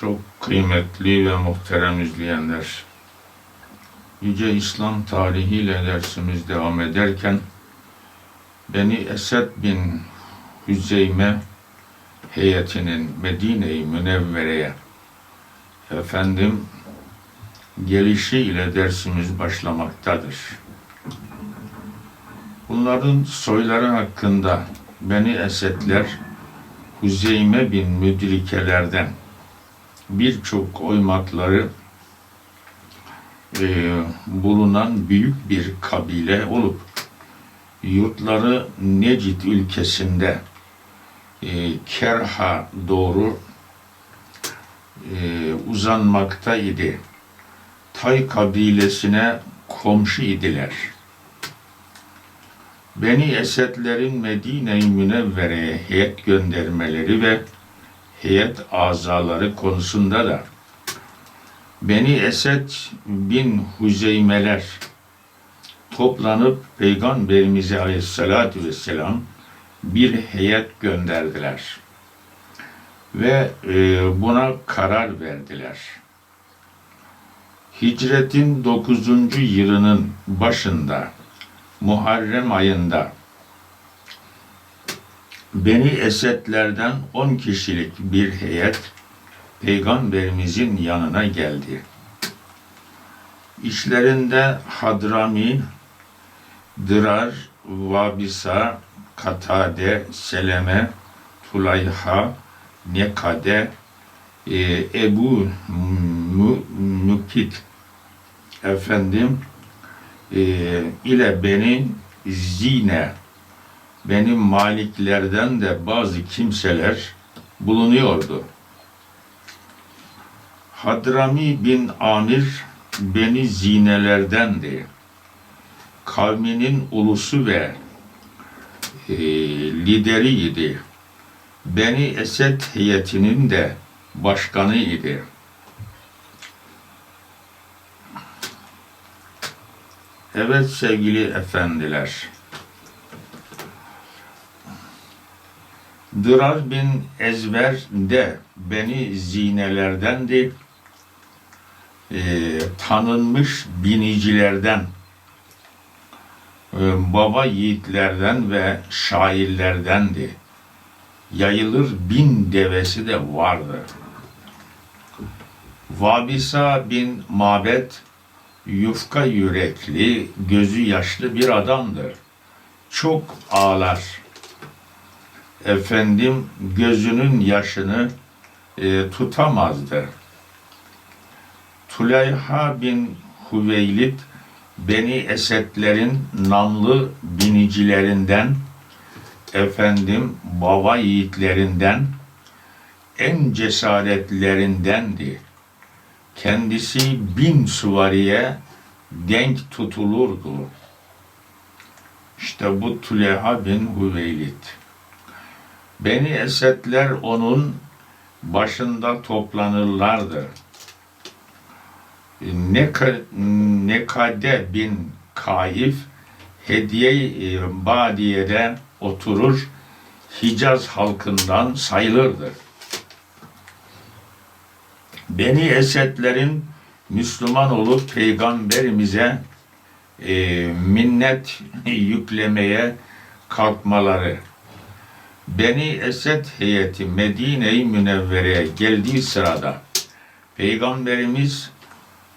Çok kıymetli ve muhterem izleyenler, Yüce İslam tarihiyle dersimiz devam ederken, Beni Esed bin Hüzeyme heyetinin Medine-i Münevvere'ye efendim gelişi ile dersimiz başlamaktadır. Bunların soyları hakkında Beni Esedler Hüzeyme bin Müdrikelerden birçok oymakları e, bulunan büyük bir kabile olup yurtları Necid ülkesinde e, Kerha doğru e, uzanmakta idi. Tay kabilesine komşu idiler. Beni Esedlerin Medine-i Münevvere'ye heyet göndermeleri ve heyet azaları konusunda da Beni Esed bin Hüzeymeler toplanıp Peygamberimize Aleyhisselatü Vesselam bir heyet gönderdiler. Ve e, buna karar verdiler. Hicretin 9. yılının başında Muharrem ayında Beni Esedlerden 10 kişilik bir heyet Peygamberimizin yanına geldi. İşlerinde Hadrami, Dırar, Vabisa, Katade, Seleme, Tulayha, Nekade, e, Ebu Mükit efendim e, ile beni Zine benim maliklerden de bazı kimseler bulunuyordu. Hadrami bin Amir beni zinelerdendi. Kavminin ulusu ve e, lideriydi. Beni Esed heyetinin de başkanı idi. Evet sevgili efendiler. Dırar bin Ezver de beni zinelerdendi. Ee, tanınmış binicilerden, e, baba yiğitlerden ve şairlerdendi. Yayılır bin devesi de vardı. Vabisa bin Mabet yufka yürekli, gözü yaşlı bir adamdır. Çok ağlar. Efendim gözünün yaşını e, tutamazdı. Tuleyha bin Hüveylid Beni Esedlerin namlı binicilerinden efendim baba yiğitlerinden en cesaretlerindendi. Kendisi bin suvariye denk tutulurdu. İşte bu Tüleyha bin Hüveylid. Beni Esedler onun başında toplanırlardı. Neka- Nekade bin Kaif Hediye-i Badiye'de oturur, Hicaz halkından sayılırdı. Beni Esedlerin Müslüman olup peygamberimize e, minnet yüklemeye kalkmaları. Beni Esed heyeti Medine-i Münevvere'ye geldiği sırada Peygamberimiz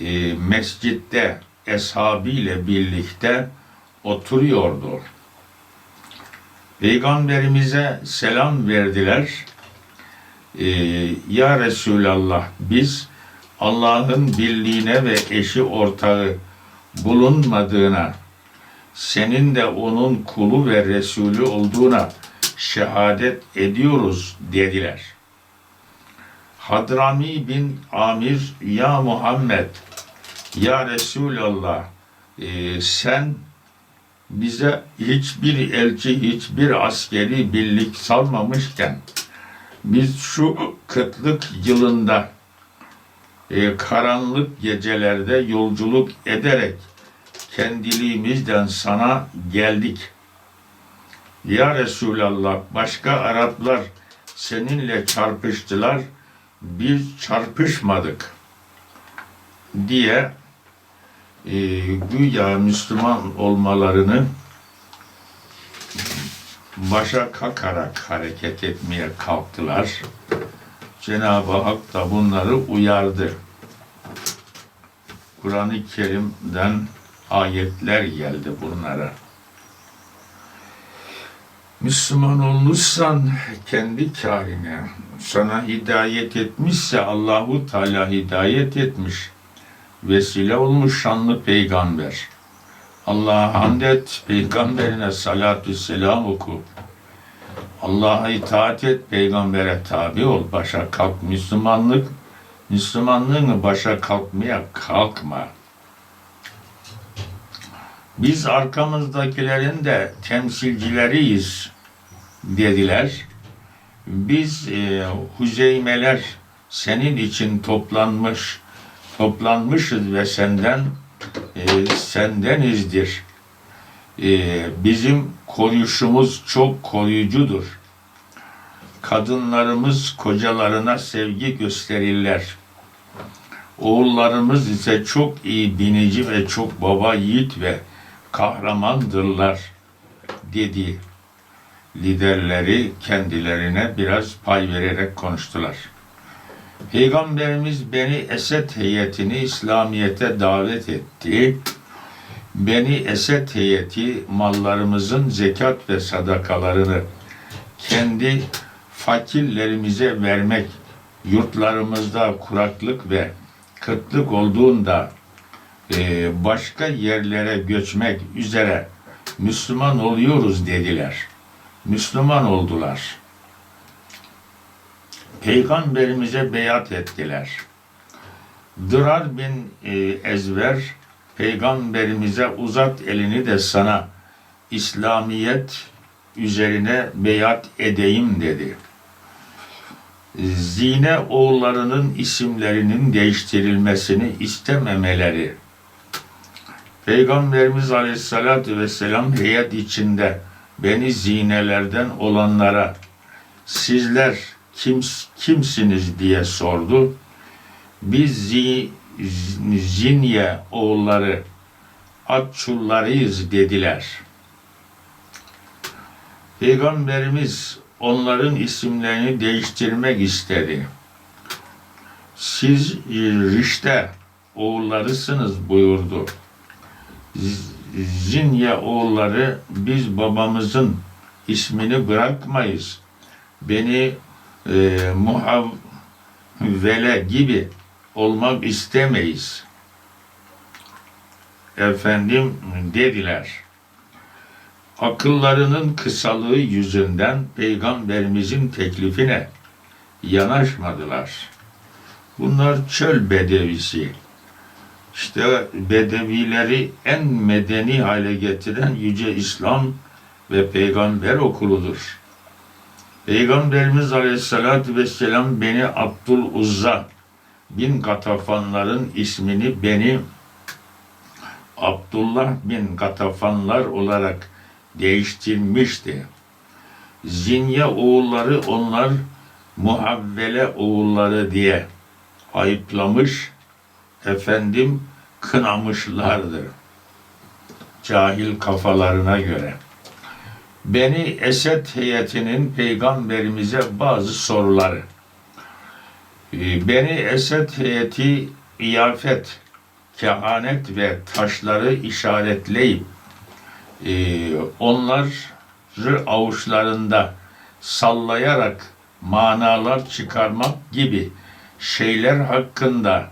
e, mescitte eshabıyla birlikte oturuyordu. Peygamberimize selam verdiler. Ee, ya Resulallah biz Allah'ın birliğine ve eşi ortağı bulunmadığına, senin de onun kulu ve Resulü olduğuna şehadet ediyoruz dediler. Hadrami bin Amir, ya Muhammed, ya Resulallah, e, sen bize hiçbir elçi, hiçbir askeri birlik salmamışken biz şu kıtlık yılında e, karanlık gecelerde yolculuk ederek kendiliğimizden sana geldik. Ya Resulallah başka Araplar seninle çarpıştılar. biz çarpışmadık diye e, güya Müslüman olmalarını başa kakarak hareket etmeye kalktılar. Cenab-ı Hak da bunları uyardı. Kur'an-ı Kerim'den ayetler geldi bunlara. Müslüman olmuşsan kendi kârine, sana hidayet etmişse Allahu Teala hidayet etmiş. Vesile olmuş şanlı peygamber. Allah'a hamd et, peygamberine salatü selam oku. Allah'a itaat et, peygambere tabi ol, başa kalk. Müslümanlık, Müslümanlığını başa kalkmaya kalkma. Biz arkamızdakilerin de temsilcileriyiz dediler. Biz e, huzeymeler senin için toplanmış, toplanmışız ve senden e, sendenizdir. E, bizim koruyuşumuz çok koruyucudur. Kadınlarımız kocalarına sevgi gösterirler. Oğullarımız ise çok iyi binici ve çok baba yiğit ve kahramandırlar dedi. Liderleri kendilerine biraz pay vererek konuştular. Peygamberimiz Beni Esed heyetini İslamiyet'e davet etti. Beni Esed heyeti mallarımızın zekat ve sadakalarını kendi fakirlerimize vermek, yurtlarımızda kuraklık ve kıtlık olduğunda e, başka yerlere göçmek üzere Müslüman oluyoruz dediler. Müslüman oldular. Peygamberimize beyat ettiler. Dırar bin e, Ezver peygamberimize uzat elini de sana İslamiyet üzerine beyat edeyim dedi. Zine oğullarının isimlerinin değiştirilmesini istememeleri. Peygamberimiz Aleyhisselatü Vesselam heyet içinde beni zinelerden olanlara sizler kim, kimsiniz diye sordu. Biz zi, Zinye oğulları Atçullarıyız dediler. Peygamberimiz onların isimlerini değiştirmek istedi. Siz e, Rişte oğullarısınız buyurdu. Zinye oğulları biz babamızın ismini bırakmayız. Beni e, muhavvele gibi olmak istemeyiz. Efendim dediler. Akıllarının kısalığı yüzünden peygamberimizin teklifine yanaşmadılar. Bunlar çöl bedevisi. İşte bedevileri en medeni hale getiren yüce İslam ve peygamber okuludur. Peygamberimiz Aleyhisselatü Vesselam beni Abdul Uzza bin Gatafanların ismini beni Abdullah bin Gatafanlar olarak değiştirmişti. Zinye oğulları onlar muhavvele oğulları diye ayıplamış, efendim kınamışlardır. Cahil kafalarına göre. Beni Esed heyetinin peygamberimize bazı soruları. Ee, Beni Esed heyeti iyafet, kehanet ve taşları işaretleyip e, onları avuçlarında sallayarak manalar çıkarmak gibi şeyler hakkında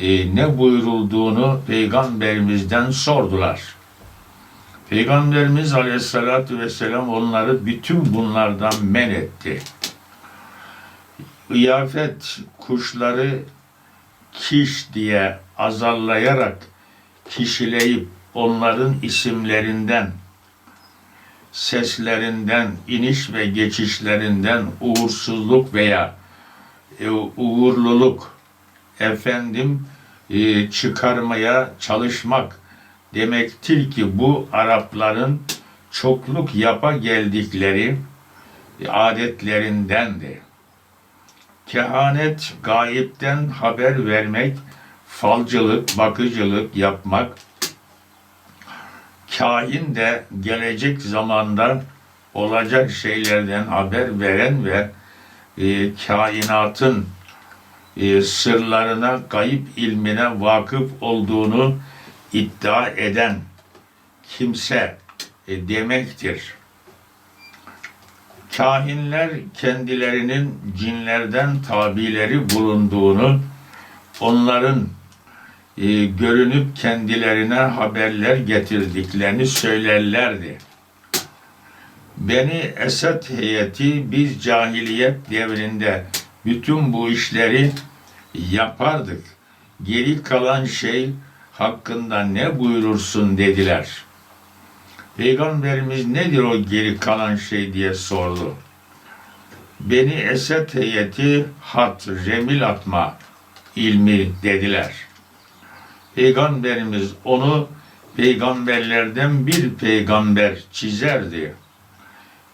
e, ne buyurulduğunu peygamberimizden sordular. Peygamberimiz aleyhissalatü vesselam onları bütün bunlardan men etti. İyafet kuşları kiş diye azarlayarak kişileyip onların isimlerinden, seslerinden, iniş ve geçişlerinden uğursuzluk veya e, uğurluluk efendim e, çıkarmaya çalışmak demektir ki bu Arapların çokluk yapa geldikleri adetlerindendi. Kehanet, gayipten haber vermek, falcılık, bakıcılık yapmak, kahin de gelecek zamanda olacak şeylerden haber veren ve e, kainatın e, sırlarına, gayip ilmine vakıf olduğunu iddia eden kimse e, demektir. Kahinler kendilerinin cinlerden tabileri bulunduğunu, onların e, görünüp kendilerine haberler getirdiklerini söylerlerdi. Beni Esed heyeti biz cahiliyet devrinde bütün bu işleri yapardık. Geri kalan şey hakkında ne buyurursun dediler. Peygamberimiz nedir o geri kalan şey diye sordu. Beni Esed heyeti hat, remil atma ilmi dediler. Peygamberimiz onu peygamberlerden bir peygamber çizerdi.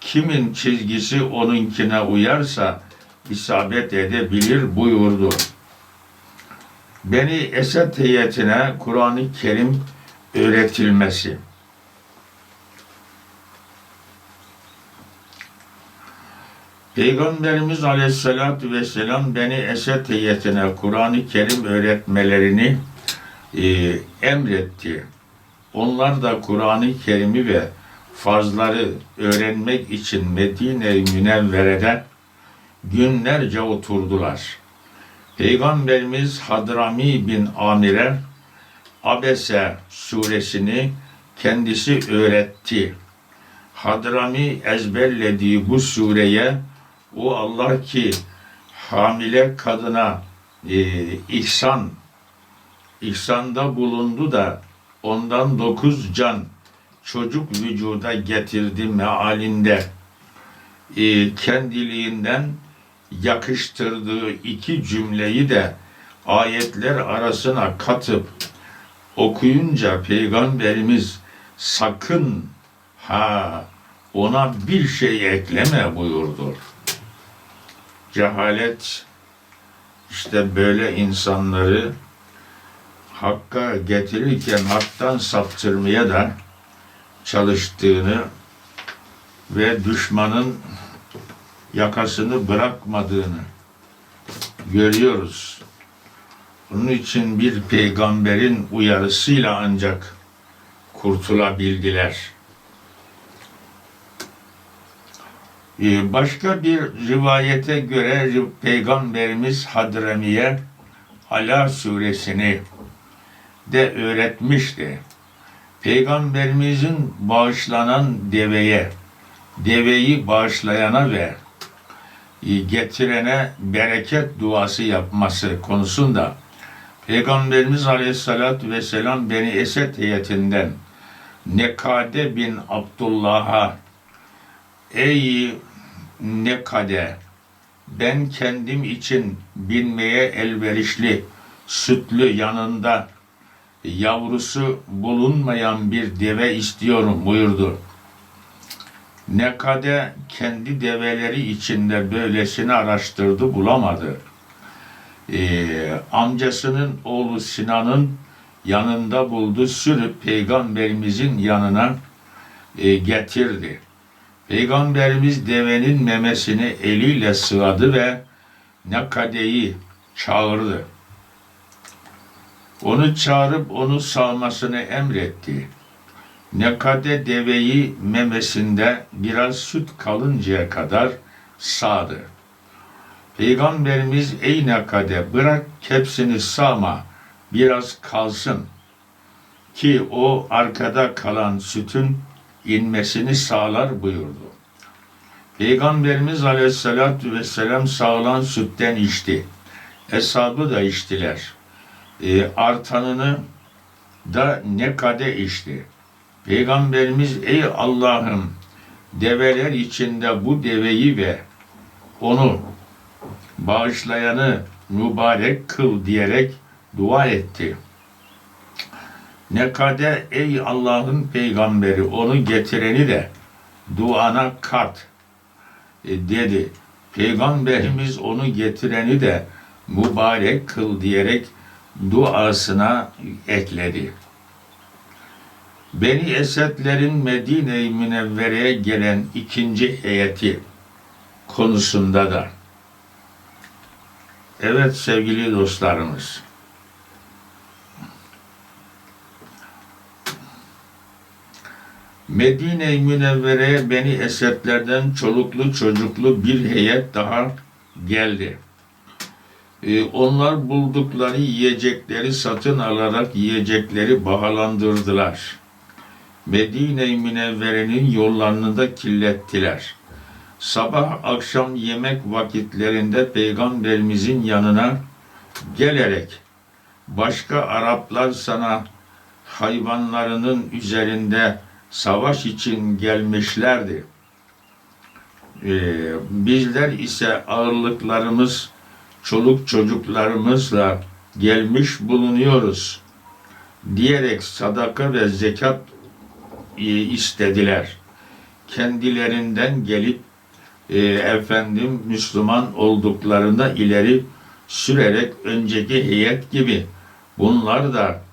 Kimin çizgisi onunkine uyarsa isabet edebilir buyurdu. Beni Esed heyetine Kur'an-ı Kerim öğretilmesi. Peygamberimiz Aleyhisselatü Vesselam Beni Esed heyetine Kur'an-ı Kerim öğretmelerini e, emretti. Onlar da Kur'an-ı Kerim'i ve farzları öğrenmek için Medine-i Münevvere'de günlerce oturdular. Peygamberimiz Hadrami bin Amir'e Abese suresini kendisi öğretti. Hadrami ezberlediği bu sureye o Allah ki hamile kadına e, ihsan ihsanda bulundu da ondan dokuz can çocuk vücuda getirdi mealinde e, kendiliğinden yakıştırdığı iki cümleyi de ayetler arasına katıp okuyunca peygamberimiz sakın ha ona bir şey ekleme buyurdu. Cehalet işte böyle insanları hakka getirirken haktan saptırmaya da çalıştığını ve düşmanın yakasını bırakmadığını görüyoruz. Onun için bir peygamberin uyarısıyla ancak kurtulabildiler. Ee, Başka bir rivayete göre Peygamberimiz Hadrami'ye Ala suresini de öğretmişti. Peygamberimizin bağışlanan deveye, deveyi bağışlayana ve e, getirene bereket duası yapması konusunda Peygamberimiz Aleyhisselatü Vesselam Beni Esed heyetinden Nekade bin Abdullah'a Ey Nekade ben kendim için binmeye elverişli sütlü yanında yavrusu bulunmayan bir deve istiyorum buyurdu. Nekade kendi develeri içinde böylesini araştırdı bulamadı. Ee, amcasının oğlu Sinan'ın yanında buldu sürüp peygamberimizin yanına e, getirdi. Peygamberimiz devenin memesini eliyle sıvadı ve Nekade'yi çağırdı. Onu çağırıp onu salmasını emretti. Nekade deveyi memesinde biraz süt kalıncaya kadar sağdı. Peygamberimiz ey Nekade bırak hepsini sağma biraz kalsın ki o arkada kalan sütün inmesini sağlar buyurdu. Peygamberimiz aleyhissalatü vesselam sağlan sütten içti. Eshabı da içtiler. E, artanını da ne kade içti. Peygamberimiz ey Allah'ım develer içinde bu deveyi ve onu bağışlayanı mübarek kıl diyerek dua etti. Nekade ey Allah'ın peygamberi onu getireni de duana kat e, dedi. Peygamberimiz onu getireni de mübarek kıl diyerek duasına ekledi. Beni Esedlerin Medine-i Münevvere'ye gelen ikinci heyeti konusunda da Evet sevgili dostlarımız Medine-i Münevvere'ye Beni Esedlerden çoluklu çocuklu bir heyet daha geldi. Ee, onlar buldukları yiyecekleri satın alarak yiyecekleri bahalandırdılar. Medine-i Münevvere'nin yollarını da kirlettiler. Sabah akşam yemek vakitlerinde Peygamberimizin yanına gelerek başka Araplar sana hayvanlarının üzerinde savaş için gelmişlerdi. Ee, bizler ise ağırlıklarımız, çoluk çocuklarımızla gelmiş bulunuyoruz diyerek sadaka ve zekat istediler. Kendilerinden gelip e, efendim Müslüman olduklarında ileri sürerek önceki heyet gibi bunlar da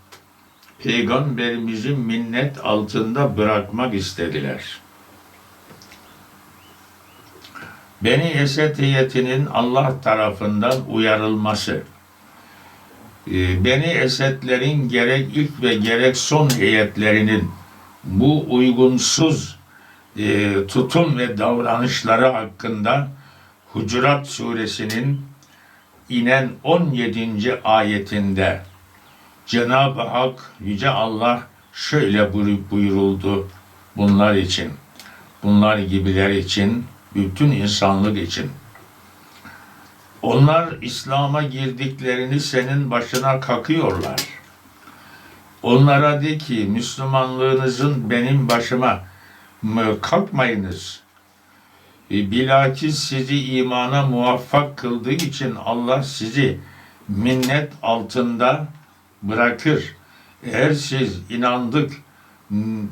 Peygamberimizi minnet altında bırakmak istediler. Beni Esed heyetinin Allah tarafından uyarılması, e, Beni Esedlerin gerek ilk ve gerek son heyetlerinin bu uygunsuz e, tutum ve davranışları hakkında Hucurat suresinin inen 17. ayetinde Cenab-ı Hak Yüce Allah şöyle buyuruldu bunlar için. Bunlar gibiler için, bütün insanlık için. Onlar İslam'a girdiklerini senin başına kakıyorlar. Onlara de ki Müslümanlığınızın benim başıma kalkmayınız. E, Bilakis sizi imana muvaffak kıldığı için Allah sizi minnet altında bırakır. Eğer siz inandık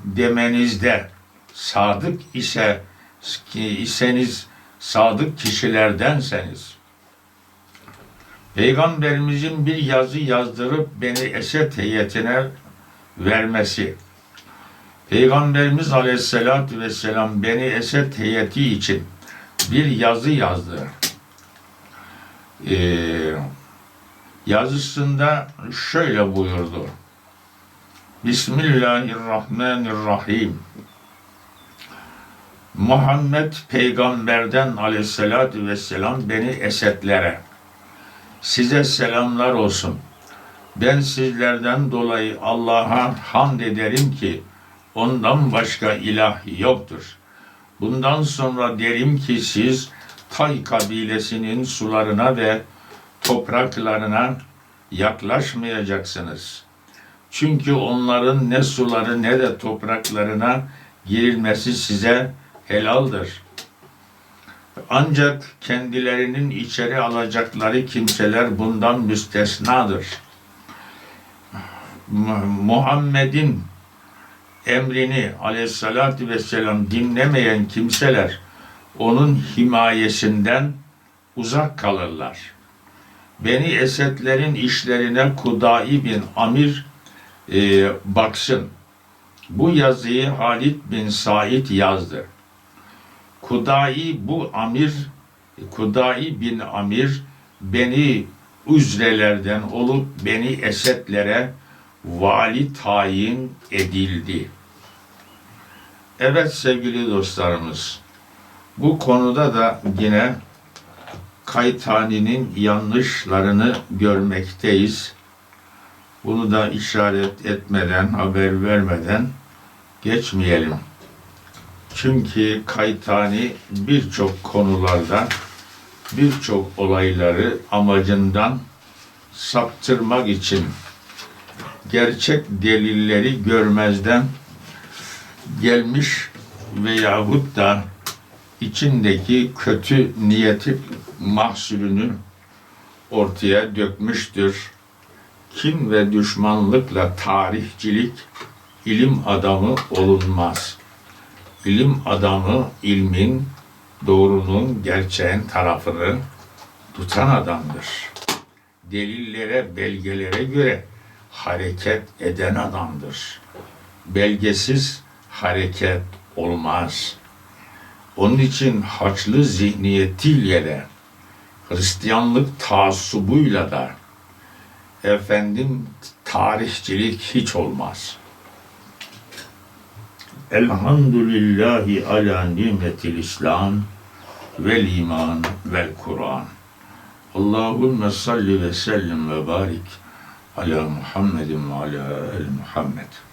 demenizde sadık ise iseniz sadık kişilerdenseniz Peygamberimizin bir yazı yazdırıp beni Esed heyetine vermesi Peygamberimiz Aleyhisselatü Vesselam Beni Esed heyeti için bir yazı yazdı. Ee, yazısında şöyle buyurdu. Bismillahirrahmanirrahim. Muhammed peygamberden aleyhissalatü vesselam beni esetlere. Size selamlar olsun. Ben sizlerden dolayı Allah'a hamd ederim ki ondan başka ilah yoktur. Bundan sonra derim ki siz Tay kabilesinin sularına ve topraklarına yaklaşmayacaksınız. Çünkü onların ne suları ne de topraklarına girilmesi size helaldir. Ancak kendilerinin içeri alacakları kimseler bundan müstesnadır. Muhammed'in emrini aleyhissalatü vesselam dinlemeyen kimseler onun himayesinden uzak kalırlar. Beni Esedlerin işlerine Kudai bin Amir e, baksın. Bu yazıyı Halid bin Said yazdı. Kudai bu amir, Kudai bin Amir beni üzrelerden olup beni Esedlere vali tayin edildi. Evet sevgili dostlarımız, bu konuda da yine Kaytani'nin yanlışlarını görmekteyiz. Bunu da işaret etmeden, haber vermeden geçmeyelim. Çünkü Kaytani birçok konularda birçok olayları amacından saptırmak için gerçek delilleri görmezden gelmiş veyahut da içindeki kötü niyeti mahsulünü ortaya dökmüştür. Kin ve düşmanlıkla tarihçilik ilim adamı olunmaz. İlim adamı ilmin doğrunun, gerçeğin tarafını tutan adamdır. Delillere, belgelere göre hareket eden adamdır. Belgesiz hareket olmaz. Onun için haçlı zihniyetiyle de Hristiyanlık taassubuyla da efendim tarihçilik hiç olmaz. Elhamdülillahi ala nimetil İslam vel iman vel Kur'an. Allahümme salli ve sellim ve barik ala Muhammedin ve ala el Muhammed.